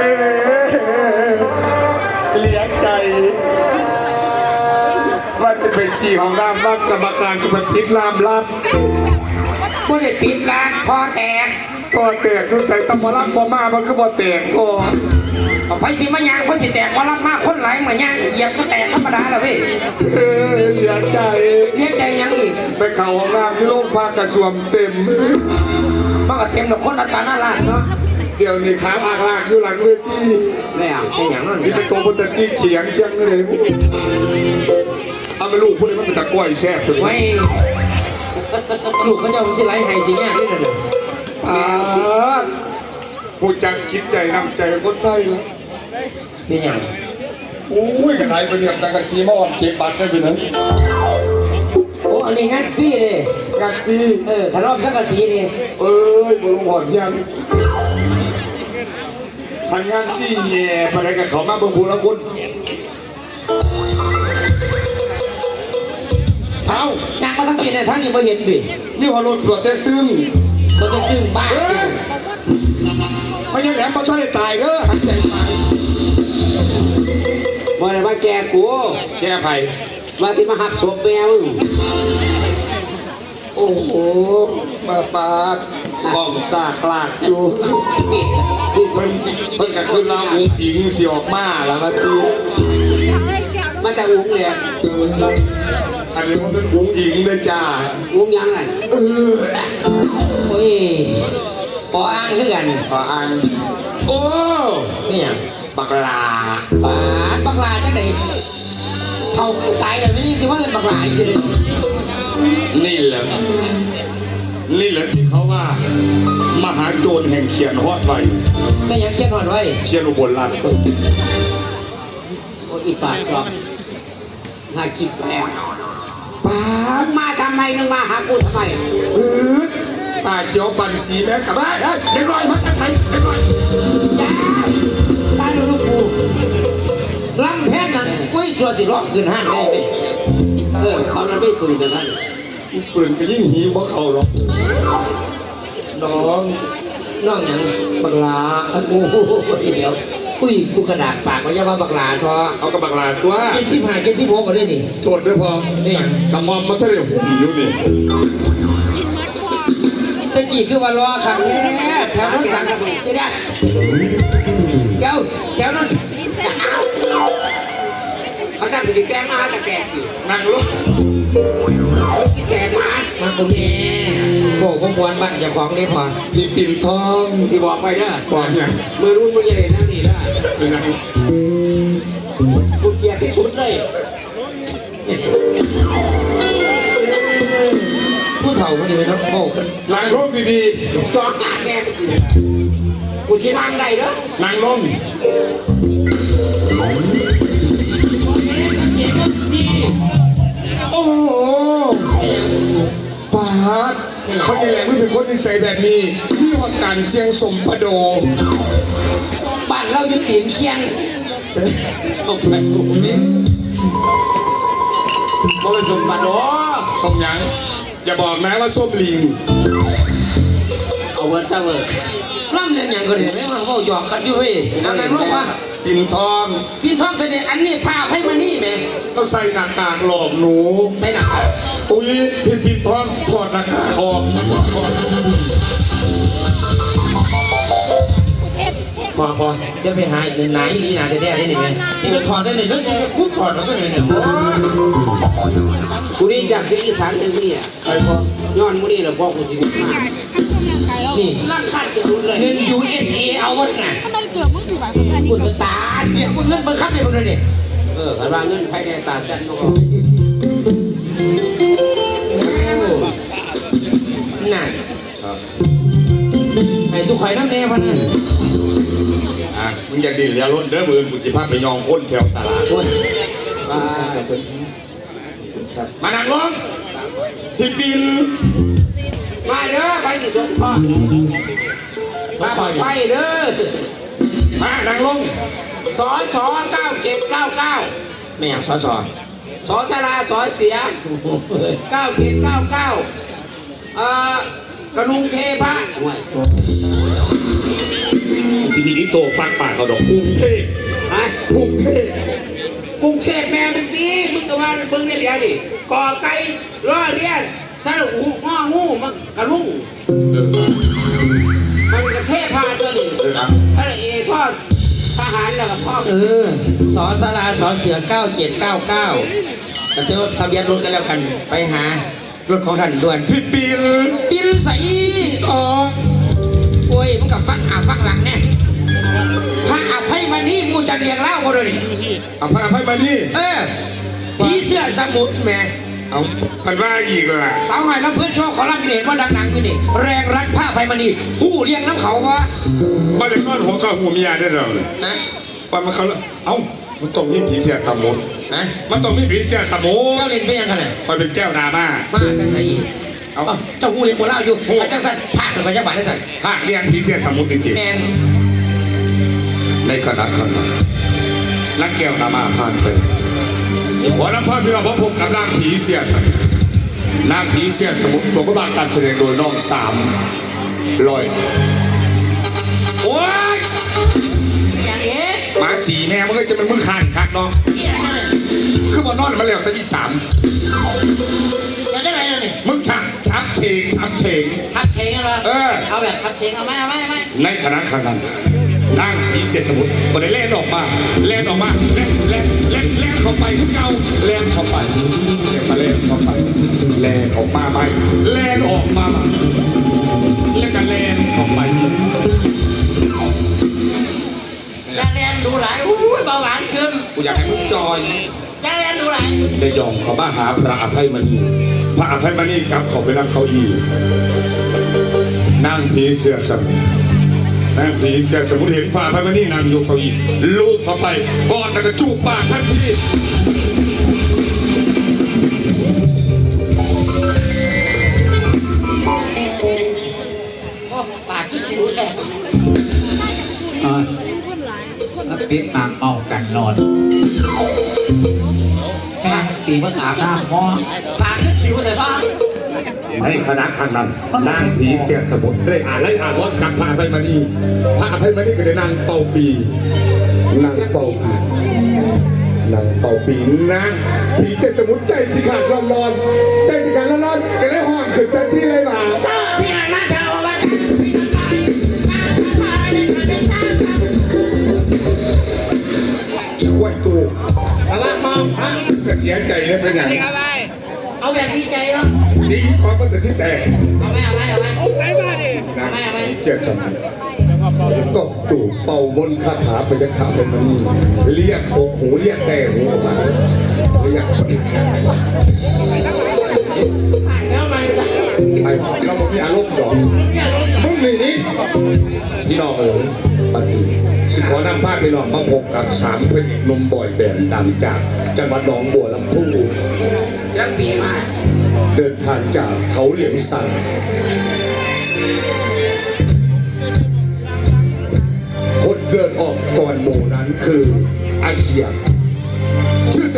เอ๊ะเลี้ยงใจ ว่าจะเป็นฉี่ของน้ำว่ากรรมการก็เป็นพิษลามลับผู้ได้ปิดร้านคอแตกก็แตกรู้ใจตำมาลับพอมามันก็บ่แตกก็เอาไปสิมายางเพราะสิแตกมารับมากคนไหลมายางเหยียบก็แตกธรรมดาแล้วพี่เอ๊ะเลี้ยงใจเลี้ยงใจยังอีกไปเข่าห้องน้ำที่โรงพยาบาลกระสวมเต็มมันก็เต็มดอกคนอัตราหน้าร้านเนาะ เดี๋ยวนี้ขาอากลากอยู่หลังเวทีไม่เอาเป็นอย่างนั้นที่เป็นตัวพุทธกีเฉียงจังเลยเอาไปลูกพวกนี้มันเป็นตะกล้วยแซ่บถึงไหมไว้ลูกเขาเจะสิไหลให้สิแง่นี่นั่นเลยอ่าผู้จังคิดใจนำใจคนไทยแล้วเป็นอย่างโอ้ยกันไหนเป็นอย่างตังกันซีมาอ่อนเก็บบัตรได้เป็นนั้นโอ้อันนี้งานฟรีเลยกัดซีเออขนมสังกะสีเลยเอ้ยบลงหอดยัง ทางงานซีแย่ไปไหนกับเขามาเบิ่งผู้ละคนเอ้านางมาทั้งกินในทั้งนี้มาเห็นดินี่หัวรถตรวจแต่ตึงมันจะจึงบ้าเอ้ยไม่ยังแหลมมาช่วยได้ตายเด้อหันใจตายบ่ได้มาแกกูแก้ไขว่าที่มาหักศพแมวโอ้โหมาปาด กองซากลากอยู่เพิ่นเพิ่นก็คือเราอุ้งอิงสิออกมาแล้วก็ตีมันจะอุ้งเลยอันนี้มันเป็นอุ้งอิงเลยจ้าอุ้งยังไงเออโอ้ยปออ้างคือกันขออ่านโอ้เป็นอย่างบักลาปาดบักลาจังไหนเท่าตายแล้วไม่ยิ่งสิว่าเงินบักลาอีกเลยนี่แหละ นี่แหละที่เขาว่า มหาโจรแห่งเขียนฮอดไว้ไม่อยังเขียนหอดไว้เขียนอุบลรัตน์โอ้อีปากกรอบน่าคิดแล้วปาดมาทำไมมึงมาหากูทำไมเออตาเขียวปันสีแม่กับบ้านเฮ้ยเด็กน้อยมันจะใส่เด็กน้อยจ้าตายลูกกูลำแพนนั้นอุ้ยชัวสิร้องขึ้นห้างได้ไหมเออเขานั้นไม่ปืนนะท่านปืนก็ยิ่งหิวเพราะเขาหรอกน้องน้องหยังบักลาโอ้โหเดี๋ยวอุ้ยกูกระดาษปากมันจะว่าบักลาทอเอากับบักลาตัวเจ็ดสิบห้าเจ็ดสิบหกก็ได้นี่โทษด้วยพอนี่กำมอมมันก็ได้หุ่มอยู่นี่ตะกี้คือว่ารอขังแท้แถวนั้นสั่งจะได้เดี๋ยวแถวนั้นเขาสั่งไปกินแกงมาแต่แกงอยู่นั่งลงกิน แกงมามาตรงนี้โบกมวนบ้านเจ้าของนี่พอพี่ปิ่นทองที่บอกไปเด้อบอกเนี่ยมือรุ่นมึงจะเล่นนั่นนี่นะเป็นไงกูเกลียดที่สุดเลยผู้เฒ่าคนนี้ไม่ต้องโบกันนั่งลงดีจอดงานแม่ไปกินกูชินั่งได้เด้อๆนั่งลงโอ้ โหปาดเขาจะแหลมไม่เป็นคนนิสัยแบบนี้ที่ว่าการเสียงสมปโดบ้านเราอยู่ตีนเคียงต้องแปลงลูกนี้บ่เป็นสมบัติโอ้ส้มหยังอย่าบอกนะว่าส้มลิงเอาเวิร์ดซะเวิร์ดล่ำเรียนอย่างก็ได้ไม่มาเว้าหยอกกันอยู่เว้ยเอาไหนลูกวะ ปิ่นทองพี่ทองเสด็จอันนี้พาให้มานี่แม่ต้องใส่หน้ากากหลอกหนู ใช่หนักอุ้ยพี่ปิ่นทองถอดหน้ากากออกพอพอเดี๋ยวไปหาอีกไหนลีหนาแท้ๆได้นี่แม่ที่ไปถอดได้เลยแล้วที่ไปคุดถอดแล้วก็เลยเนี่ยกูนี่จากที่อีสานเป็นนี่อะไอ้พอย้อนมื้อนี้แหละพ่อกูสิ มานี่ลั่นคัดจะรุนเลยเงิน USA เอาวะน่ะถ้ามันเกิดมันอยู่แบบอันนี้คุณตาเนี่ยคุณเงินบังคับให้คนเลยเออขันว่าเงินภายในตาจันทร์เนาะน่ะไอ้ทุกข่อยน้ำแน่พันน่ะอะมึงอยากดินแล้วรถเด้อมือกูสิพาไปยองคนแถวตลาดโอ้ยบ้ามานั่งลงพี่ปิ่น มาเด้อไปที่สมพ่อมาไปเด้อมานั่งลงสอสอเก้าเจ็ดเก้าเก้าไม่อยากสอสอสอสาราสอเสียเก้าเจ็ดเก้าเก้าเอ่อกระนุงเทพะห่วยสิมีนิโตฟักปากเขาดอกกรุงเทพฮะกรุงเทพกรุงเทพแม่มึงดีมึงตัวว่ามึงเนี่ยเดี๋ยวดิกอไก่รอเรียน สระอูง้องูมันกระลุ่งเออมันกระเทพพาตัวนี้เออครับพระเอกพ่อทหารแล้วก็พ่อเออสอสลาสอเสือเก้าเจ็ดเก้าเก้าแต่เจ้าทะเบียนรถกันแล้วกัน ไปหารถของท่านด่วนพี่ปีนปินใส่ออกโอ้ยมึงกับฟังอาฟังหลังแน่พระอภัยมานี่มูจะเลี้ยงเล่าก็เลยนี่เอาพาไปมานี่เออผีเสื้อสมุทรแหม่ เอาพันว่าอีกล่ะสาวหน่อยแล้วเพื่อนโชว์ขอรับเห็นว่าดังๆกันนี่แรงรักผ้าไพมานี่ผู้เลี้ยงน้ำเขาวะมาเลยก้อนหัวกับหัวเมียได้หรอนะว่ามันเขาเอ้ามันต้องมีผีเสียตะมดนะมันต้องมีผีเสียตะมเจ้าดเล่นเป็นยังไงน่ะคอยเป็นแก้วนามามากันใส่อีกเอาเอ้าเจ้าหูเลี้ยงโบราณอยู่อาจารย์สั่นผ่านกับเจ้าบ้านได้สั่นภาคเรียนผีเสียสมุทรจริงแมนๆในขณะขณะนักแก้วนามาผ่านไป ขอรับพรพี่น้องพบกับนางผีเสียสมุทรนางผีเสียสมุทรสมบัติการแสดงโดยน้องสามร้อยโอ้ยอย่างเอ๊ะหมาสีแม่มันก็จะเป็นมึงขันคักเนาะเนี่ยนั่นน่ะคือบอนนอนมาแล้วสักที่สามอยากได้อะไรเนี่ยมึงชักชักเถงชักเถงทักเทงเหรอเออเอาแบบทักเทงเอาไหมเอาไหมเอาไหมในขณะขณะนั้น นางผีเสียสมุทรก็ได้เล่นออกมาเล่นออกมาเล่นเล่นเล่นเล่นเข้าไปทุกเก่าเล่นเข้าไปเล่นมาเล่นเข้าไปเล่นออกมาไปเล่นออกมาเล่นกันเล่นเข้าไปยาแดงดูหลายอุ้ยเบาหวานขึ้นกูอยากให้มึงจอยยาแดงดูหลายได้ยอมเขามาหาพระอภัยมณีพระอภัยมณีครับเขาไปนั่งเก้าอี้นั่งผีเสื้อสมุทร นั่งผีเสื้อสมุทรเห็นพระอภัยมณีนั่งอยู่เก้าอี้ลูบเข้าไปกอดแล้วก็จูบปากทันทีโอ้ปากขึ้นชิวแท้เออแล้วปิดปากเป่ากันนอนแม่งตีภาษาข้ามพ่อปากขึ้นชิวเลยพ่อ ในคณะข้างนั้นนางผีเสียสมุทรได้อ่านไล่อ่านวัดกับพระอภัยมณีพระอภัยมณีก็ได้นั่งเป่าปีนั่งเป่าปีนั่งเป่าปีนะผีเสียสมุทรใจสิขาดร้อนร้อนๆใจสิขาดร้อนร้อนๆก็เลยห่อนขึ้นทันทีเลยบ่าที่ไหนน่าจะเอาไว้อีกวันตูแต่ว่ามองฮะก็เสียใจเลยเป็นอย่าง เอาแบบดีใจเนาะดีขอมันแต่ที่แต่เอาไหมเอาไหมเอาไหมนางผีเสียสมุทรก็จูบเป่าบนคาถาพยัคฆ์เป็นมณีเรียกอกหูเรียกแต่หูออกมาเรียกแล้วมันจะไปเราไม่มีอารมณ์หรอกมึงหนีพี่น้องเอ๋ยปัจจุสิขอนำภาพพี่น้องมาพบกับสามพระเอกหนมบ่อยแบนดังจากจังหวัดหนองบัวลำพู เสียงปีมาเดินทางจากเขาเหลียงสันคนเดินออกก่อนหมู่นั้นคืออาเคียชื่อ